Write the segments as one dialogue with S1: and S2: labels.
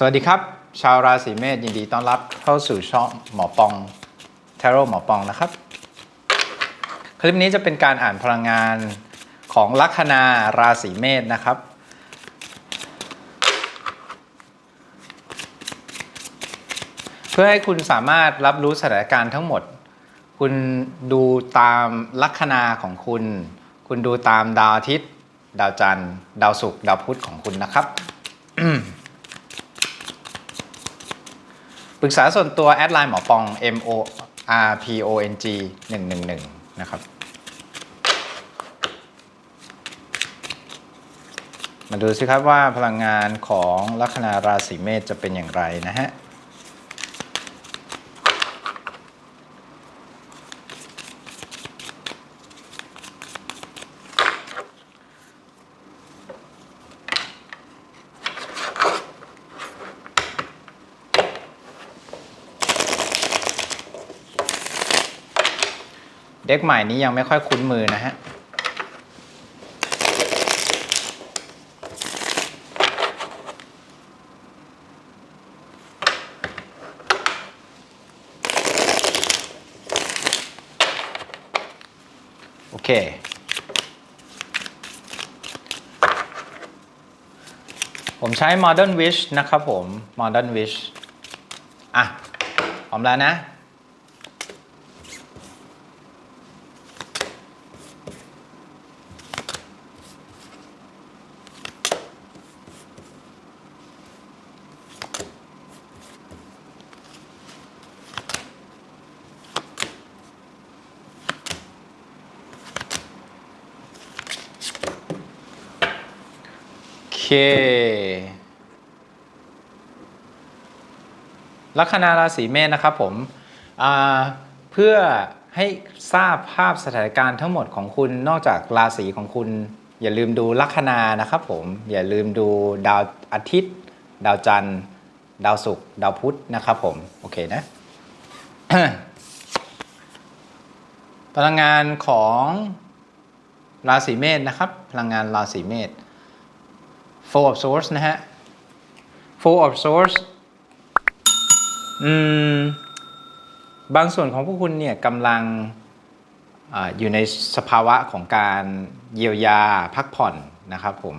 S1: สวัสดีครับ ชาวราศีเมษยินดีต้อนรับเข้าสู่ช่องหมอปองเทโรหมอปองนะครับ คลิปนี้จะเป็นการอ่านพลังงานของลัคนาราศีเมษนะครับ เพื่อให้คุณสามารถรับรู้สถานการณ์ทั้งหมด คุณดูตามลัคนาของคุณ คุณดูตามดาวอาทิตย์ ดาวจันทร์ ดาวศุกร์ดาวพุธของคุณนะครับ ปรึกษาส่วนตัวแอดไลน์หมอปอง M O R P O N G 111 นะครับ มาดูสิครับว่าพลังงานของลัคนาราศีเมษจะเป็นอย่างไรนะฮะ เด็กใหม่นี้ยังไม่ค่อยคุ้นมือนะฮะ โอเค ผมใช้ Modern Wish นะครับผม Modern Wish อะพร้อมแล้วนะ ลัคนาราศีเมษนะครับผมเพื่อให้ทราบภาพสถานการณ์ทั้งหมดของคุณนอกจากราศีของคุณ อย่าลืมดูลัคนานะครับผมอย่าลืมดูดาวอาทิตย์ ดาวจันทร์ ดาวศุกร์ดาวพุธนะครับผมโอเคนะพลังงานของราศีเมษนะครับ พลังงานราศีเมษ Four of Swords นะฮะ Four of Swords อืม บางส่วนของพวกคุณเนี่ยกำลังออยู่ในสภาวะของการเยียวยาพักผ่อนนะครับผม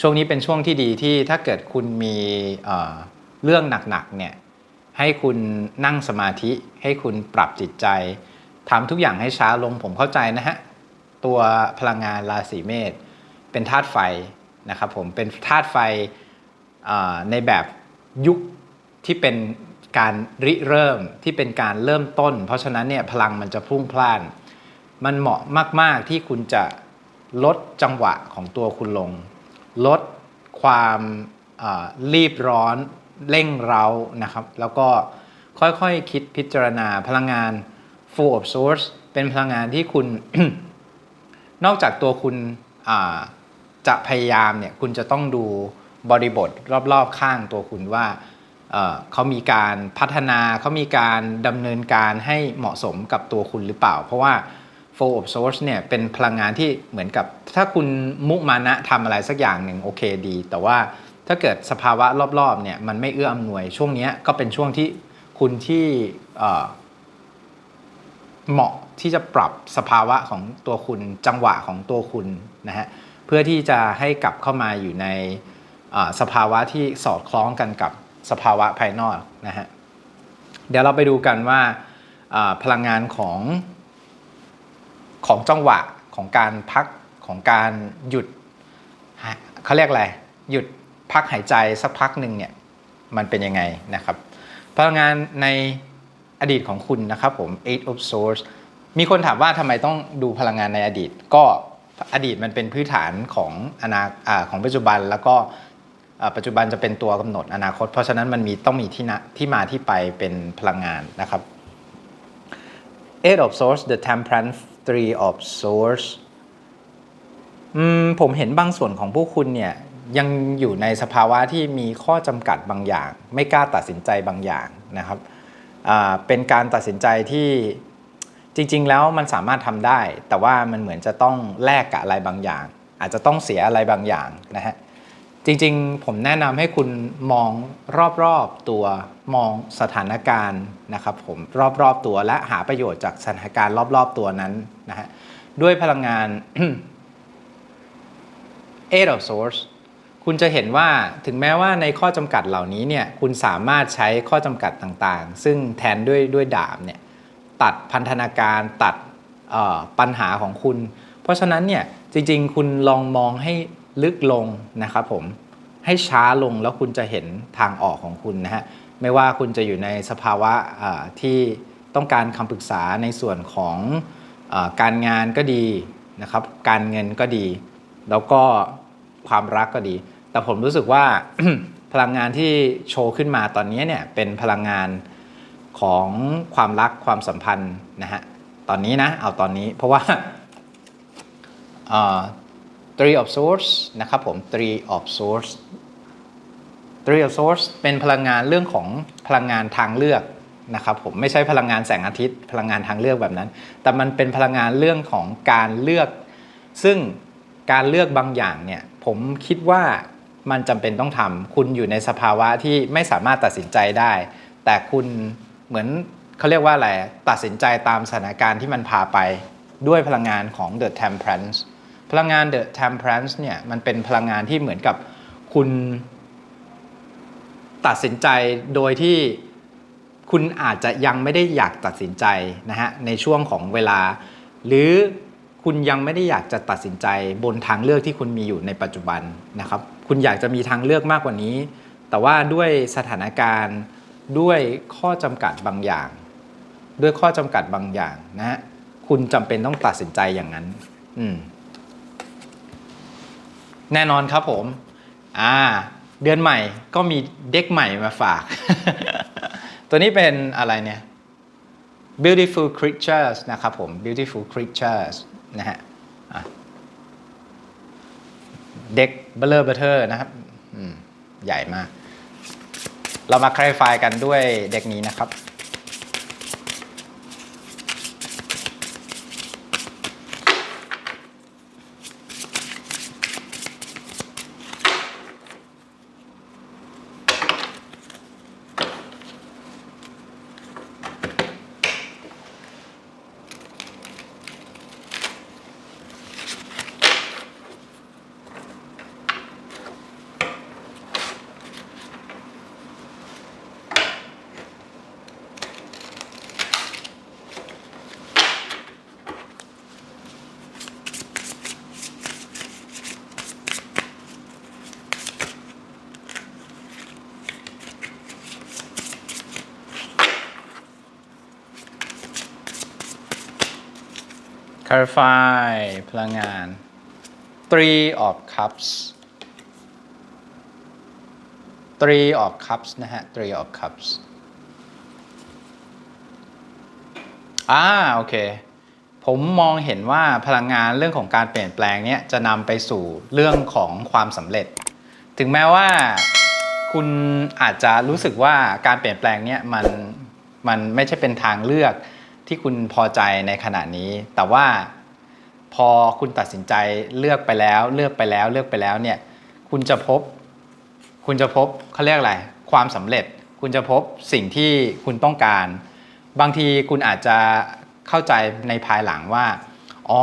S1: ช่วงนี้เป็นช่วงที่ดีที่ถ้าเกิดคุณมีเอ่อเรื่องหนักๆเนี่ยให้คุณนั่งสมาธิให้คุณปรับจิตใจทำทุกอย่างให้ช้าลงผมเข้าใจนะฮะ ตัวพลังงานราศีเมษเป็นธาตุไฟ นะครับผมเป็นธาตุไฟในแบบยุคที่เป็นการริเริ่มที่เป็นการเริ่มต้น เพราะฉะนั้นเนี่ยพลังมันจะพุ่งพล่าน มันเหมาะมาก ๆที่คุณจะลดจังหวะของตัวคุณลง ลดความรีบร้อนเร่งเร้านะครับ แล้วก็ค่อยๆคคิดพิจารณาพลังงาน full of source เป็นพลังงานที่คุณ นอกจากตัวคุณ จะพยายามเนี่ยคุณจะต้องดูบริบทรอบๆข้างตัวคุณว่าเเขามีการพัฒนาเขามีการดำเนินการให้เหมาะสมกับตัวคุณหรือเปล่า เพราะว่า f o r of Source เนี่ยเป็นพลังงานที่เหมือนกับถ้าคุณมุมานะทำอะไรสักอย่างหนึ่งโอเคดี แต่ว่าถ้าเกิดสภาวะรอบๆเนี่ยมันไม่เอื้ออำนวยช่วงนี้ก็เป็นช่วงที่คุณที่เหมาะที่จะปรับสภาวะของตัวคุณจังหวะของตัวคุณนะฮะ เพื่อที่จะให้กลับเข้ามาอยู่ในสภาวะที่สอดคล้องกันกับสภาวะภายนอกนะฮะเดี๋ยวเราไปดูกันว่าพลังงานของของจังหวะของการพักของการหยุดเขาเรียกอะไรหยุดพักหายใจสักพักหนึ่งเนี่ยมันเป็นยังไงนะครับพลังงานในอดีตของคุณนะครับผม Eight of Swords มีคนถามว่าทำไมต้องดูพลังงานในอดีต ก็ อดีตมันเป็นพื้นฐานของอนาอาของปัจจุบันแล้วก็ปัจจุบันจะเป็นตัวกำหนดอนาคต เพราะฉะนั้นมันมีต้องมีที่นะที่มาที่ไปเป็นพลังงานนะครับ Eight of Swords the Temperance Three of Swords อืมผมเห็นบางส่วนของพวกคุณเนี่ยยังอยู่ในสภาวะที่มีข้อจำกัดบางอย่าง ไม่กล้าตัดสินใจบางอย่างนะครับเป็นการตัดสินใจที่ จริง ๆ แล้วมันสามารถทำได้ แต่ว่ามันเหมือนจะต้องแลกกับอะไรบางอย่าง อาจจะต้องเสียอะไรบางอย่างนะฮะจริง ๆ ผมแนะนำให้คุณมองรอบๆตัวมองสถานการณ์นะครับผมรอบๆตัวและหาประโยชน์จากสถานการณ์รอบๆตัวนั้นนะฮะด้วยพลังงาน eight of swords คุณจะเห็นว่าถึงแม้ว่าในข้อจำกัดเหล่านี้เนี่ยคุณสามารถใช้ข้อจำกัดต่างๆ ซึ่งแทนด้วยด้วยดาบเนี่ย ตัดพันธนาการตัดปัญหาของคุณ เพราะฉะนั้นเนี่ยจริงๆ คุณลองมองให้ลึกลงนะครับผมให้ช้าลงแล้วคุณจะเห็นทางออกของคุณนะฮะไม่ว่าคุณจะอยู่ในสภาวะที่ต้องการคำปรึกษาในส่วนของอการงานก็ดีนะครับ การเงินก็ดี แล้วก็ความรักก็ดี แต่ผมรู้สึกว่าพลังงานที่โชว์ขึ้นมาตอนนี้เนี่ยเป็นพลังงาน ของความรักความสัมพันธ์นะฮะตอนนี้นะเอาตอนนี้เพราะว่า three of swords นะครับผม three of swords three of swords เป็นพลังงานเรื่องของพลังงานทางเลือกนะครับผมไม่ใช่พลังงานแสงอาทิตย์ พลังงานทางเลือกแบบนั้น แต่มันเป็นพลังงานเรื่องของการเลือก ซึ่งการเลือกบางอย่างเนี่ยผมคิดว่ามันจำเป็นต้องทำคุณอยู่ในสภาวะที่ไม่สามารถตัดสินใจได้ แต่คุณ เหมือนเขาเรียกว่าอะไร ตัดสินใจตามสถานการณ์ที่มันพาไปด้วยพลังงานของ The Temperance พลังงาน The Temperance เนี่ยมันเป็นพลังงานที่เหมือนกับคุณตัดสินใจโดยที่คุณอาจจะยังไม่ได้อยากตัดสินใจนะฮะในช่วงของเวลา หรือคุณยังไม่ได้อยากจะตัดสินใจบนทางเลือกที่คุณมีอยู่ในปัจจุบันนะครับ คุณอยากจะมีทางเลือกมากกว่านี้ แต่ว่าด้วยสถานการณ์ ด้วยข้อจำกัดบางอย่าง ด้วยข้อจำกัดบางอย่างนะฮะคุณจำเป็นต้องตัดสินใจอย่างนั้น อืมแน่นอนครับผม อ่า เดือนใหม่ก็มีเด็กใหม่มาฝาก ตัวนี้เป็นอะไรเนี่ย beautiful creatures นะครับผม beautiful creatures นะฮะเด็กเบลเลอร์เบเทอร์นะครับ ใหญ่มาก เรามาคลายไฟกันด้วยเด็กนี้นะครับ clarify พลังงาน three of cups three of cups นะฮะ three of cups อ่าโอเค ผมมองเห็นว่าพลังงานเรื่องของการเปลี่ยนแปลงเนี้ยจะนำไปสู่เรื่องของความสำเร็จ ถึงแม้ว่าคุณอาจจะรู้สึกว่าการเปลี่ยนแปลงเนี้ยมันมันไม่ใช่เป็นทางเลือก ที่คุณพอใจในขณะนี้ แต่ว่าพอคุณตัดสินใจเลือกไปแล้ว เลือกไปแล้วเลือกไปแล้วเนี่ยคุณจะพบ คุณจะพบเขาเรียกอะไรความสำเร็จ คุณจะพบสิ่งที่คุณต้องการ บางทีคุณอาจจะเข้าใจในภายหลังว่าอ๋อ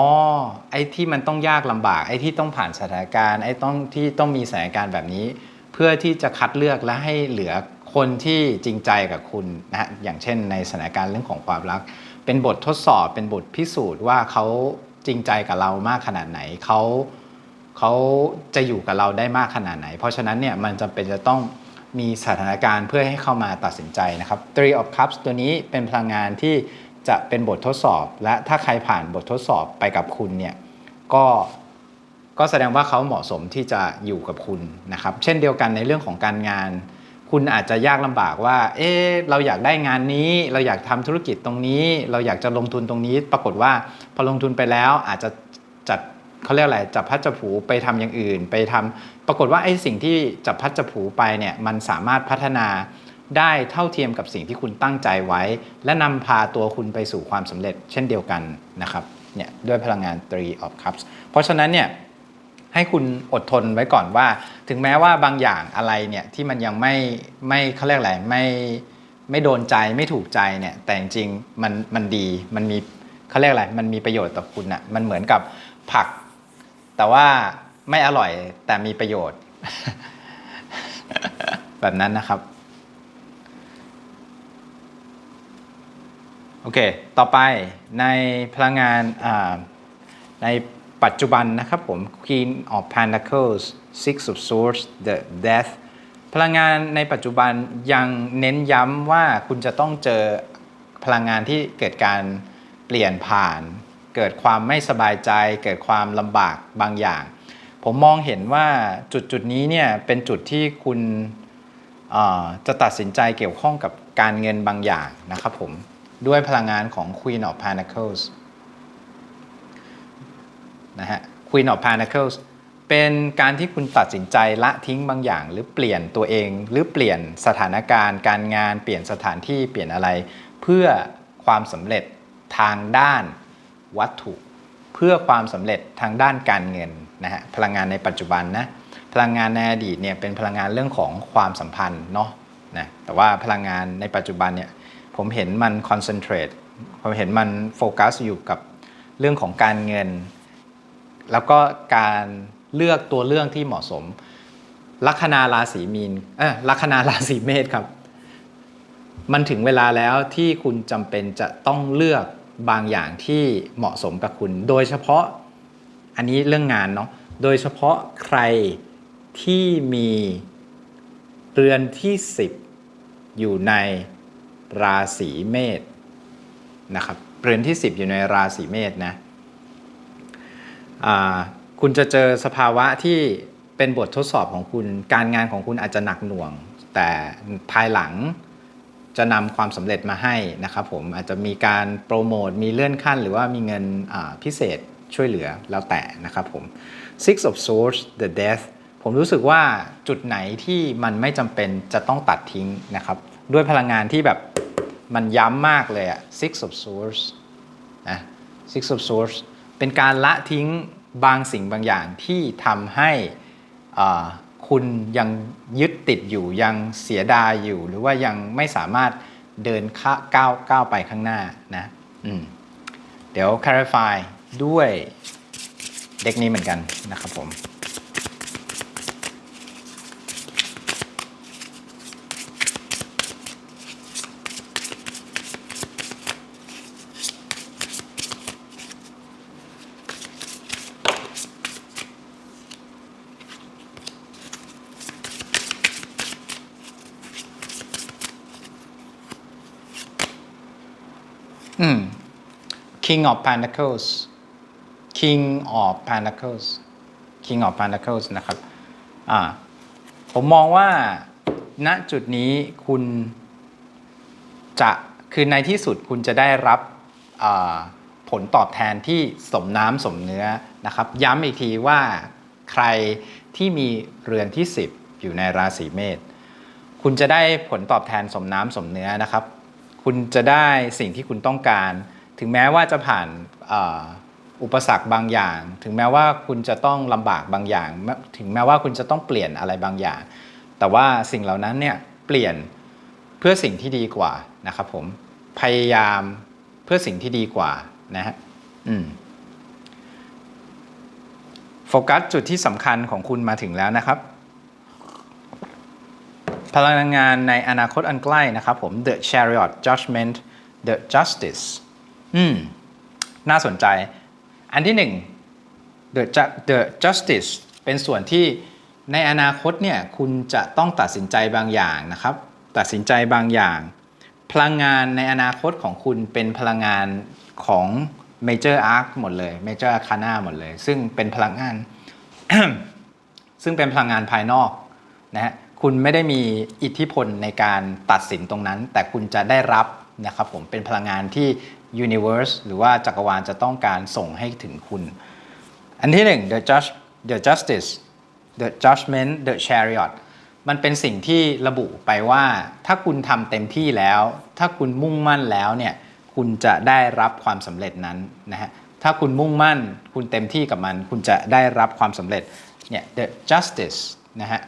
S1: ไอ้ที่มันต้องยากลำบากไอ้ที่ต้องผ่านสถานการณ์ไอ้ต้องที่ต้องมีสถานการณ์แบบนี้ เพื่อที่จะคัดเลือกและให้เหลือคนที่จริงใจกับคุณนะฮะอย่างเช่นในสถานการณ์เรื่องของความรัก เป็นบททดสอบเป็นบทพิสูจน์ว่าเขาจริงใจกับเรามากขนาดไหนเขาเขาจะอยู่กับเราได้มากขนาดไหน เพราะฉะนั้นเนี่ยมันจำเป็นจะต้องมีสถานการณ์เพื่อให้เข้ามาตัดสินใจนะครับ Three of Cups ตัวนี้เป็นพลังงานที่จะเป็นบททดสอบ และถ้าใครผ่านบททดสอบไปกับคุณเนี่ยก็ก็แสดงว่าเขาเหมาะสมที่จะอยู่กับคุณนะครับ เช่นเดียวกันในเรื่องของการงาน คุณอาจจะยากลำบากว่า เอ๊ะเราอยากได้งานนี้ เราอยากทำธุรกิจตรงนี้ เราอยากจะลงทุนตรงนี้ ปรากฏว่าพอลงทุนไปแล้วอาจจะจัดเขาเรียกอะไรจับพัดจับผูไปทำอย่างอื่น ไปทำปรากฏว่าไอ้สิ่งที่จับพัดจับผูไปเนี่ยมันสามารถพัฒนาได้เท่าเทียมกับสิ่งที่คุณตั้งใจไว้ และนำพาตัวคุณไปสู่ความสำเร็จเช่นเดียวกันนะครับเนี่ยด้วยพลังงาน three of cups เพราะฉะนั้นเนี่ย ให้คุณอดทนไว้ก่อนว่า ถึงแม้ว่าบางอย่างอะไรเนี่ยที่มันยังไม่ไม่เขาเรียกอะไรไม่ไม่โดนใจไม่ถูกใจเนี่ยแต่จริงๆมันมันดีมันมีเขาเรียกอะไรมันมีประโยชน์ต่อคุณอะ่ะมันเหมือนกับผัก แต่ว่าไม่อร่อยแต่มีประโยชน์ แบบนั้นนะครับโอเค ต่อไปในพลังงานอ่าใน ปัจจุบันนะครับผม Queen of Pentacles Six of Swords The Death พลังงานในปัจจุบันยังเน้นย้ำว่าคุณจะต้องเจอพลังงานที่เกิดการเปลี่ยนผ่าน เกิดความไม่สบายใจ เกิดความลำบากบางอย่าง ผมมองเห็นว่าจุดจุดนี้เนี่ยเป็นจุดที่คุณจะตัดสินใจเกี่ยวข้องกับการเงินบางอย่างนะครับผมด้วยพลังงานของ Queen of Pentacles นะฮะ Queen of Pentacles เป็นการที่คุณตัดสินใจละทิ้งบางอย่าง หรือเปลี่ยนตัวเอง หรือเปลี่ยนสถานการณ์ การงานเปลี่ยนสถานที่เปลี่ยนอะไร เพื่อความสำเร็จทางด้านวัตถุ เพื่อความสำเร็จทางด้านการเงินนะฮะพลังงานในปัจจุบันนะพลังงานในอดีตเนี่ยเป็นพลังงานเรื่องของความสัมพันธ์เนาะนะแต่ว่าพลังงานในปัจจุบันเนี่ยผมเห็นมันคอนเซนเทรตผมเห็นมันโฟกัสอยู่กับเรื่องของการเงิน แล้วก็การเลือกตัวเรื่องที่เหมาะสม ลัคนาราศีมีนเออลัคนาราศีเมษครับ มันถึงเวลาแล้วที่คุณจำเป็นจะต้องเลือกบางอย่างที่เหมาะสมกับคุณ โดยเฉพาะอันนี้เรื่องงานเนาะโดยเฉพาะใครที่มีเรือนที่ 10 อยู่ในราศีเมษนะครับเรือนที่ 10 อยู่ในราศีเมษนะ คุณจะเจอสภาวะที่เป็นบททดสอบของคุณ การงานของคุณอาจจะหนักหน่วง แต่ภายหลังจะนำความสำเร็จมาให้นะครับผมอาจจะมีการโปรโมทมีเลื่อนขั้น หรือว่ามีเงินพิเศษช่วยเหลือแล้วแต่นะครับผม Six of Swords The Death ผมรู้สึกว่าจุดไหนที่มันไม่จำเป็นจะต้องตัดทิ้งนะครับ ด้วยพลังงานที่แบบมันย้ำมากเลยอะ Six of Swords นะ Six of Swords เป็นการละทิ้งบางสิ่งบางอย่างที่ทำให้คุณยังยึดติดอยู่ยังเสียดายอยู่ หรือว่ายังไม่สามารถเดินข้าก้าวก้าวไปข้างหน้านะเดี๋ยว clarify ด้วยเด็กนี้เหมือนกันนะครับผม อืม King of Pentacles King of Pentacles King of Pentacles นะครับ อ่า ผมมองว่า ณ จุดนี้คุณจะ คือในที่สุดคุณจะได้รับผลตอบแทนที่สมน้ำสมเนื้อนะครับ ย้ำอีกทีว่าใครที่มีเรือนที่ 10 อยู่ในราศีเมษ คุณจะได้ผลตอบแทนสมน้ำสมเนื้อนะครับ คุณจะได้สิ่งที่คุณต้องการ ถึงแม้ว่าจะผ่านอุปสรรคบางอย่าง ถึงแม้ว่าคุณจะต้องลำบากบางอย่าง ถึงแม้ว่าคุณจะต้องเปลี่ยนอะไรบางอย่าง แต่ว่าสิ่งเหล่านั้นเนี่ยเปลี่ยนเพื่อสิ่งที่ดีกว่านะครับผมพยายามเพื่อสิ่งที่ดีกว่านะฮะอืมโฟกัสจุดที่สำคัญของคุณมาถึงแล้วนะครับ พลังงานในอนาคตอันใกล้นะครับผม The Chariot Judgment The Justice อืม น่าสนใจ อันที่หนึ่ง The, The Justice เป็นส่วนที่ในอนาคตเนี่ยคุณจะต้องตัดสินใจบางอย่างนะครับ ตัดสินใจบางอย่าง พลังงานในอนาคตของคุณเป็นพลังงานของ Major Arc หมดเลย Major Arcana หมดเลย ซึ่งเป็นพลังงาน ซึ่งเป็นพลังงานภายนอกนะฮะ คุณไม่ได้มีอิทธิพลในการตัดสินตรงนั้น แต่คุณจะได้รับนะครับผมเป็นพลังงานที่ Universe หรือว่าจักรวาลจะต้องการส่งให้ถึงคุณ อันที่หนึ่ง the judge the justice the judgment the chariot มันเป็นสิ่งที่ระบุไปว่าถ้าคุณทำเต็มที่แล้ว ถ้าคุณมุ่งมั่นแล้วเนี่ยคุณจะได้รับความสำเร็จนั้นนะฮะถ้าคุณมุ่งมั่น คุณเต็มที่กับมัน คุณจะได้รับความสำเร็จเนี่ย the justice นะฮะ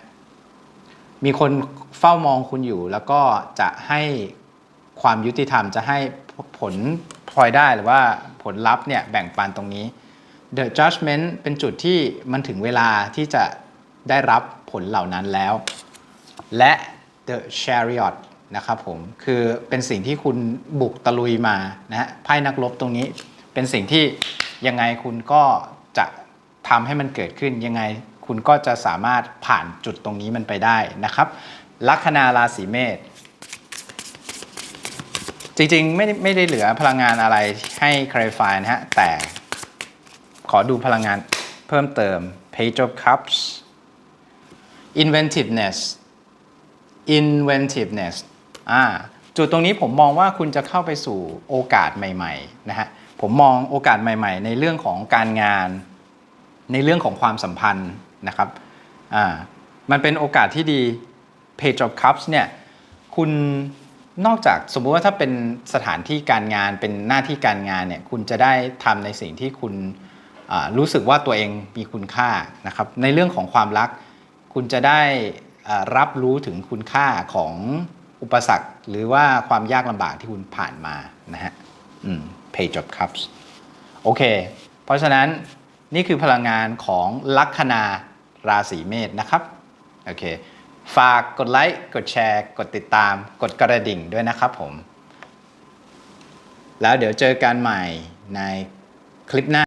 S1: มีคนเฝ้ามองคุณอยู่ แล้วก็จะให้ความยุติธรรมจะให้ผลพลอยได้หรือว่าผลลัพธ์เนี่ยแบ่งปันตรงนี้ the judgment เป็นจุดที่มันถึงเวลาที่จะได้รับผลเหล่านั้นแล้ว และ the chariot นะครับผมคือเป็นสิ่งที่คุณบุกตะลุยมานะฮะไพ่นักรบตรงนี้ เป็นสิ่งที่ยังไงคุณก็จะทำให้มันเกิดขึ้นยังไง คุณก็จะสามารถผ่านจุดตรงนี้มันไปได้นะครับ ลัคนาราศีเมษจริงๆไม่ได้ไม่ได้เหลือพลังงานอะไรให้ clarify นะฮะ แต่ขอดูพลังงานเพิ่มเติม Page of Cups inventiveness inventiveness อ่าจุดตรงนี้ผมมองว่าคุณจะเข้าไปสู่โอกาสใหม่ๆนะฮะผมมองโอกาสใหม่ ๆ ในเรื่องของการงาน ในเรื่องของความสัมพันธ์ นะครับอ่ามันเป็นโอกาสที่ดี Page of Cups เนี่ยคุณนอกจากสมมุติว่าถ้าเป็นสถานที่การงานเป็นหน้าที่การงานเนี่ยคุณจะได้ทำในสิ่งที่คุณรู้สึกว่าตัวเองมีคุณค่านะครับในเรื่องของความรัก คุณจะได้รับรู้ถึงคุณค่าของอุปสรรค หรือว่าความยากลำบากที่คุณผ่านมานะฮะอืม Page of Cups โอเค เพราะฉะนั้นนี่คือพลังงานของลัคนา ราศีเมษนะครับโอเคฝากกดไลค์กดแชร์ กดติดตาม กดกระดิ่งด้วยนะครับผม แล้วเดี๋ยวเจอกันใหม่ในคลิปหน้า